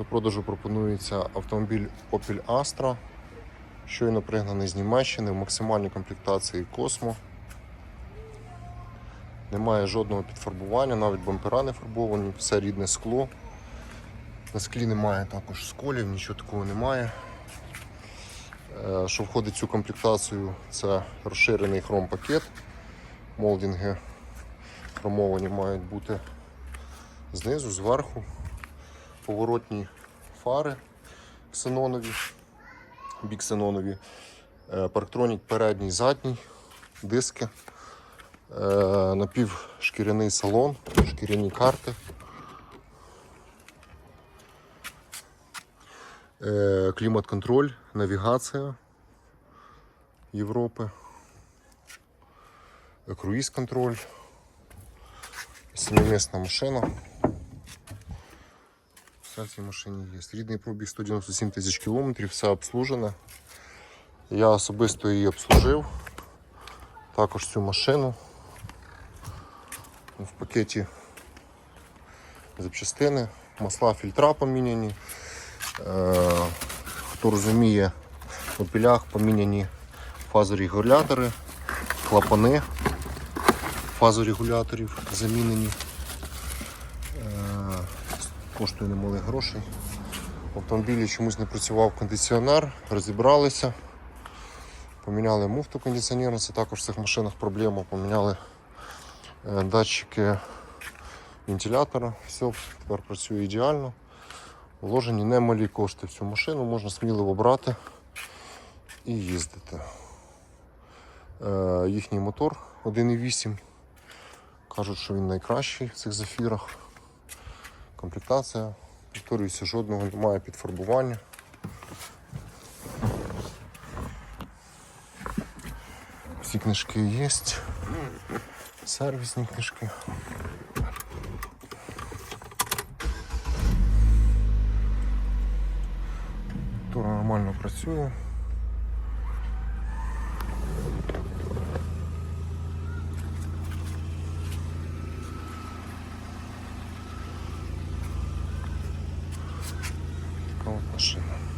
До продажу пропонується автомобіль Opel Astra, щойно пригнаний з Німеччини в максимальній комплектації Cosmo. Немає жодного підфарбування, навіть бампера не фарбовані, все рідне скло. На склі немає також сколів, нічого такого немає. Е, Що входить в цю комплектацію, це розширений хром-пакет. Молдинги хромовані мають бути знизу, зверху. Поворотні фари ксенонові, біксенонові, Е, парктронік передній, задній, диски, Е, напівшкіряний салон, шкіряні карти. Е, Клімат-контроль, навігація Європи, Е, круїз-контроль, сімимісна машина. В цій машині є. Рідний пробіг 197 тисяч кілометрів, все обслужене. Я особисто її обслужив. Також цю машину. В пакеті запчастини, масла, фільтра поміняні. Хто розуміє, у пілях поміняні фазорегулятори, клапани фазорегуляторів замінені. Коштує немалих грошей. В автомобілі чомусь не працював кондиціонер, розібралися. Поміняли муфту кондиціонера, це також в цих машинах проблема. Поміняли е, датчики вентилятора. Все, тепер працює ідеально. Вложені немалі кошти в цю машину, можна сміливо брати і їздити. Е, їхній мотор 1.8. Кажуть, що він найкращий в цих зафірах. Комплектація, повторююся, жодного немає підфарбування. Всі книжки є. Сервісні книжки. Тура нормально працює. знову машина.